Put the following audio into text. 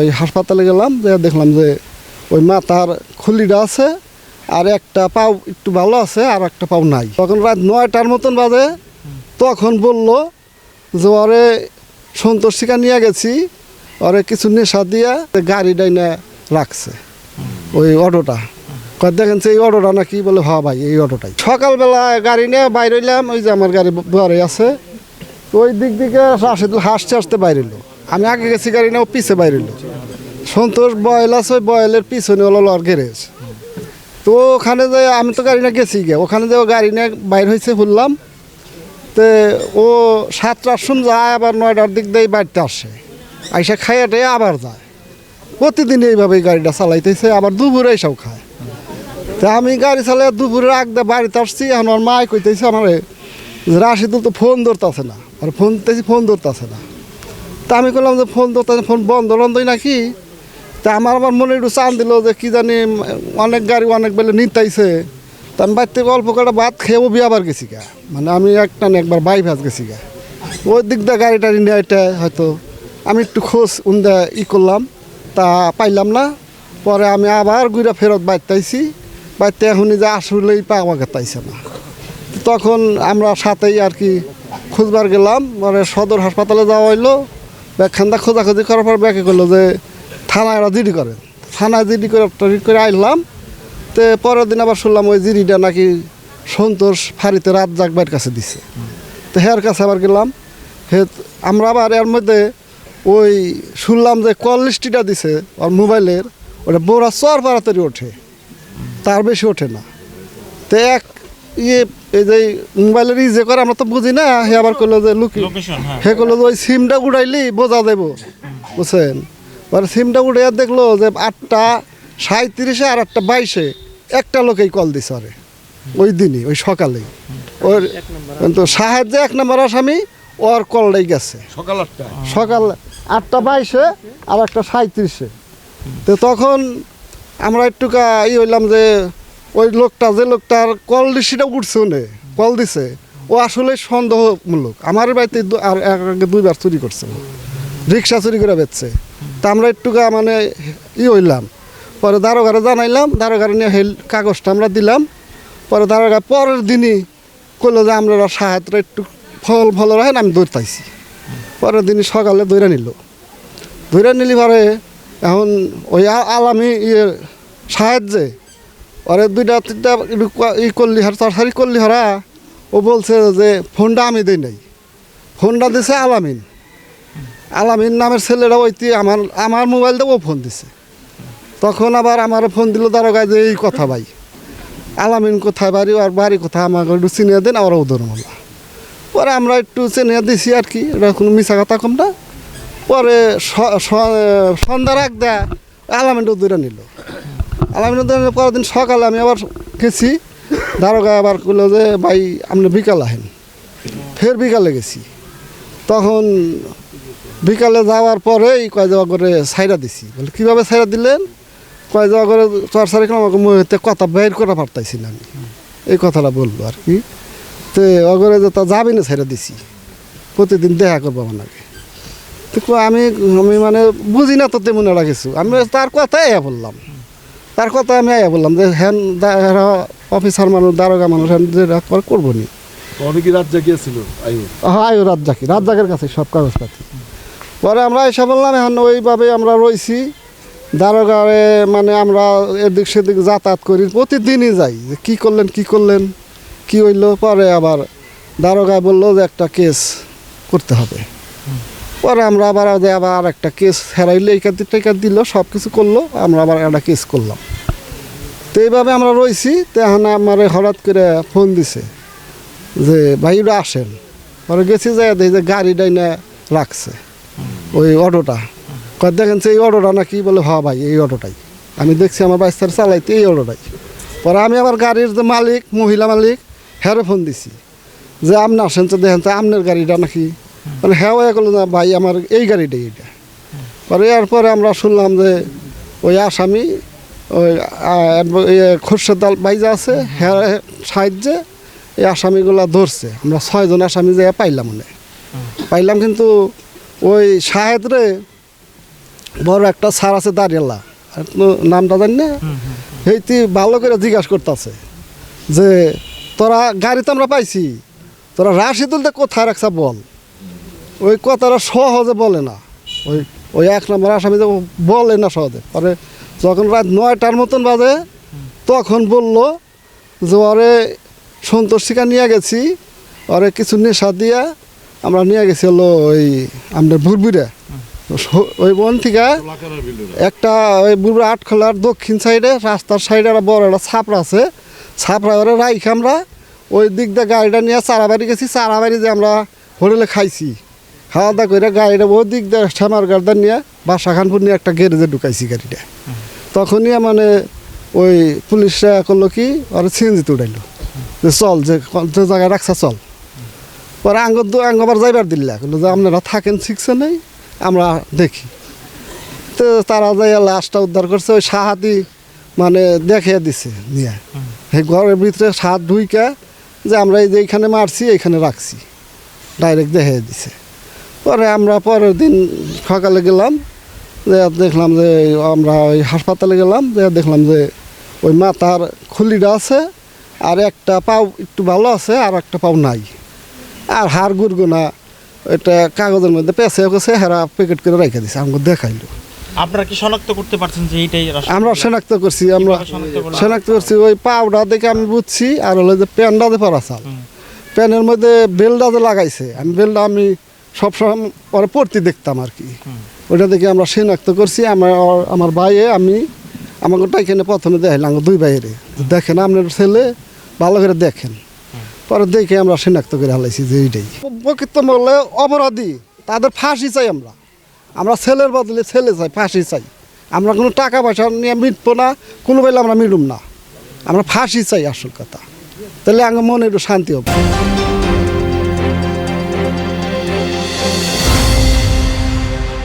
ওই হাসপাতালে গেলাম যে দেখলাম যে ওই মাথার খুলিটা আছে, আর একটা পাও একটু ভালো আছে, আর একটা পাও নাই। তখন রাত নয়টার মতন বাজে, তখন বলল যে ওরে সন্তোষ শিকা নিয়ে গেছি, ওরে কিছু নেশা দিয়া গাড়ি ডাইনে রাখছে, ওই অটোটা। দেখেন এই অটোটা নাকি বলে হ্যাঁ ভাই, এই অটোটাই। সকালবেলা গাড়ি নিয়ে বাইরে হইলাম, ওই যে আমার গাড়ি ঘরে আছে, ওই দিক দিকে রাশেদুল হাসতে হাসতে বাইরে এলো আমি আগে গেছি গাড়ি না ও পিছে বাইরে সন্তোষ বয়েল আছে বয়েলের পিছনে হলো লর গ্যারেজ। তো ওখানে যে আমি তো গাড়ি নিয়ে গেছি গে ওখানে যে ও গাড়ি নিয়ে বাইর হয়েছে ফুললাম তে ও সাতটার সময় যায়, আবার নয়টার দিক দিয়ে বাড়িতে আসে। আইসা খাইয়াটে আবার যায়। প্রতিদিন এইভাবে গাড়িটা চালাইতেছে আবার দুপুরে এসব খায়। তা আমি গাড়ি চালাই দুপুরে আগদা বাড়িতে আসছি, এখন আমার মায় কইতেছে আমার রাশিদুল তো ফোন ধরতেছে না, আর ফোন ফোন ধরতেছে না। তা আমি করলাম যে ফোন ধরতেছে ফোন বন্ধ বন্ধই নাকি? তা আমার আমার মনে একটু চান দিল যে কি জানি অনেক গাড়ি অনেক বেলে নিতাইছে। তা আমি বাড়িতে অল্প কটা ভাত খেয়েও বিয়ে আবার গেছি গা। মানে আমি একটা না একবার বাই ভাত গেছি গা। ওই দিক দিয়ে গাড়ি টাড়ি এটা হয়তো আমি একটু খোঁজ উন্দা ই করলাম, তা পাইলাম না। পরে আমি আবার ঘুরে ফেরত বাড়িতে আইছি বাড়িতে এখনই যে আসলেই পাওয়া গেতাইছে না। তখন আমরা সাথেই আর কি খুঁজবার গেলাম। মানে সদর হাসপাতালে যাওয়া হইল। ব্যাখ্যানটা খোঁজাখুঁজি করার পর ব্যাকে করল যে থানায় ওরা জিডি করে। থানায় জিডি করে করে আইলাম, তো পরের দিন আবার শুনলাম ওই জিডিটা নাকি সন্তোষ ফাঁড়িতে রাত জাগবার কাছে দিছে। তো হের কাছে আবার গেলাম, হে আমরা আবার এর মধ্যে ওই শুনলাম যে কল লিস্টিটা দিছে ওর মোবাইলের, ওটা বোরা চর পাড়াতাড়ি ওঠে, তার বেশি ওঠে না। তো এক ইয়ে এই যে মোবাইলের ই যে করে আমরা তো বুঝি না হে আবার করল যে লুকি লোকেশন হ্যাঁ। হে করল যে ওই সিমটা উড়াইলি বোঝা দেবো বুঝছেন? এবার সিমটা উড়ে দেখল যে আটটা সাঁত্রিশে আর আটটা বাইশে একটা লোকেই কল দিছে আরে ওই দিনই ওই সকালেই। ওর কিন্তু সাহায্যে এক নম্বর আসামি ওর কলটাই গেছে। সকাল আটটা। সকাল আটটা বাইশে আর একটা সাঁত্রিশে তো তখন আমরা একটুকা ই হইলাম যে ওই লোকটা, যে লোকটার কল ডিসিটা উঠছে উনি, কল দিছে। ও আসলে সন্দেহমূলক। আমার বাড়িতে আর এর আগে দুইবার চুরি করছে। রিক্সা চুরি করে বেচছে। তা আমরা একটুকা মানে ই হইলাম। পরে দারোগারে জানাইলাম, দারোগারে নিয়ে হেল কাগজটা আমরা দিলাম। পরে দারোগা পরের দিনই করল যে আমরা সাহায্যটা একটু ফল ফল রাখেন, আমি দৌড়তাইছি পরের দিনই সকালে দৈরা নিল। দৈরা নিলি পরে এখন ওই আলামি ইয়ে সাহায্যে ওরে দুইটা, তিনটা ই করলি হার তরসারি করলি হারা। ও বলছে যে, ফোনটা আমি দিই নাই। ফোনটা দিছে আলামিন। আলামিন নামের ছেলেরা ওইটি আমার আমার মোবাইল ও ফোন দিছে। তখন আবার আমার ফোন দিল দারোগায় যে, এই কথা ভাই। আলামিন কোথায়, বাড়ি, আর বাড়ি কোথায়, আমাকে একটু চিনিয়ে দেন আমার ওদের মোলা পরে আমরা একটু চিনিয়ে দিছি আর কি, এটা কোনো মিশা কথা কম না। পরে স- স- সন্ধ্যার এক দেয় আলামিনটা দূরে নিল। নিলে পরের দিন সকালে আমি আবার গেছি। দারোগা আবার করল যে, ভাই, আপনি বিকাল আহেন। ফের বিকালে গেছি। তখন বিকালে যাওয়ার পরেই কয় যাওয়া করে সাইরা দিছি। বলে, কীভাবে সাইরা দিলেন? কয় যাওয়া করে চার সারি আমাকে মুহূর্তে কথা বের করা পারতাইছি না আমি। এই কথাটা বলব আর কি। তো অগরে যে তা যাবি না ছেড়ে দিছি। প্রতিদিন দেখা করব আপনাকে তো আমি আমি মানে বুঝি না তো তেমন একটা কিছু। আমি তার কথাই বললাম। তার কথা আমি আয়া বললাম যে হ্যান অফিসার মানুষ দারোগা মানুষ হ্যান করে করব নি অনেকে রাত জাগিয়েছিল আয়ু হাই রাজ্জাকি রাজ্জাকের কাছে সব কাগজপাতি। পরে আমরা এসে বললাম এখন ওইভাবে আমরা রইছি দারোগারে মানে আমরা এদিক সেদিক যাতায়াত করি প্রতিদিনই যাই যে কী করলেন কি করলেন কি হইল? পরে আবার দারোগায় বলল যে একটা কেস করতে হবে। পরে আমরা আবার আবার আর একটা কেস হেরাইলে এইখান থেকে দিল সব কিছু করল, আমরা আবার একটা কেস করলাম। তো এইভাবে আমরা রইছি, তো এখন আমার হঠাৎ করে ফোন দিছে যে ভাইরা আসেন। পরে গেছি যে দেখি যে গাড়ি ডাইনে রাখছে, ওই অটোটা। কয়, দেখেন যে এই অটোটা নাকি? বলে হ ভাই, এই অটোটাই। আমি দেখছি আমার বাইস্তার চালাইতে এই অটোটাই। পরে আমি আবার গাড়ির যে মালিক, মহিলা মালিক হ্যারে ফোন দিছি। যে, আপনি আসেন তো দেখেন তো আপনার গাড়িটা নাকি মানে হ্যাঁ হয়ে করল না ভাই আমার এই গাড়িটাই এইটা পরে এরপরে আমরা শুনলাম যে ওই আসামি ওই খোরশেদাল বাইজা আছে হ্যাঁ সাহায্যে এই আসামিগুলা ধরছে। আমরা ছয়জন আসামি যে পাইলাম মানে পাইলাম কিন্তু ওই সাহেদরে বড় একটা সার আছে দাঁড়িয়ালা নামটা জানি না সেইটি ভালো করে জিজ্ঞাসা করতেছে যে তোরা গাড়িতে আমরা পাইছি তোরা রাশি তুলতে কোথায় রাখছা বল? ওই কথাটা সহজে বলে না। ওই ওই এক নম্বর আসামি বলে না সহজে। পরে যখন রাত নয়টার মতন বাজে, তখন বলল যে, ওরে সন্তোষিকা নিয়ে গেছি। ওরে কিছু নেশা দিয়া আমরা নিয়ে গেছি হলো ওই আমাদের বুরবুরে ওই বন থেকে একটা ওই বুড়া আটখোলার দক্ষিণ সাইডে, রাস্তার সাইডে একটা বড় একটা ছাপড়া আছে। ছাপড়া ওরে রাইখ আমরা ওই দিক দিয়ে গাড়িটা নিয়ে চারাবাড়ি গেছি। চারাবাড়ি যে আমরা হোটেলে খাইছি। খাওয়া দাওয়া করে গাড়িটা বহু দিক দিয়ে শ্যামার গার্ডার নিয়ে বাসা খানপুর নিয়ে একটা গ্যারেজে ঢুকাইছি গাড়িটা। তখনই মানে ওই পুলিশরা করল কি, ওরা সিএনজিতে উঠাইলো। যে চল, যে জায়গায় রাখছা চল। পরে আঙ্গ আঙ্গবার যাইবার দিল্লা করল যে আপনারা থাকেন, শিখছে নেই, আমরা দেখি। তো তারা যাইয়া লাশটা উদ্ধার করছে, ওই সাহাতি মানে দেখিয়ে দিছে নিয়ে। সেই ঘরের ভিতরে সাত ঢুইকা যে আমরা এই যে এইখানে মারছি, এইখানে রাখছি। ডাইরেক্ট দেখিয়ে দিছে। পরে আমরা পরের দিন সকালে গেলাম যে দেখলাম যে আমরা ওই হাসপাতালে গেলাম যে দেখলাম যে ওই মাথার খুলিটা আছে আর একটা পাও একটু ভালো আছে আর একটা পাও নাই। আর হাড় গুড়গুনা এটা কাগজের মধ্যে পেঁচে গেছে হেরা প্যাকেট করে রেখে দিছে আমাকে দেখাইলো। আপনারা কি শনাক্ত করতে পারছেন যে এইটাই আমরা শনাক্ত করছি আমরা শনাক্ত শনাক্ত করছি ওই পাউডা দেখে আমি বুঝছি আর হলো যে প্যান্ডা যে পরা চাল প্যানের মধ্যে বেলটা যে লাগাইছে আমি বেলটা আমি সবসময় পরে পড়তে দেখতাম আর কি। ওটা দেখে আমরা শনাক্ত করছি, আমার আমার ভাইয়ে, আমি, আমাকে এখানে প্রথমে দেখাইলাম দুই ভাইয়ের। দেখেন আপনার ছেলে ভালো করে দেখেন। পরে দেখে আমরা শনাক্ত করে হালাইছি যে এইটাই। প্রকৃত বললে অপরাধী, তাদের ফাঁসি চাই আমরা। আমরা ছেলের বদলে ছেলে চাই, ফাঁসি চাই। আমরা কোনো টাকা পয়সা নিয়ে মিটবো না, কোনো বেলা আমরা মিটুম না। আমরা ফাঁসি চাই আসল কথা। তাহলে আমার মনে একটু শান্তি হবে।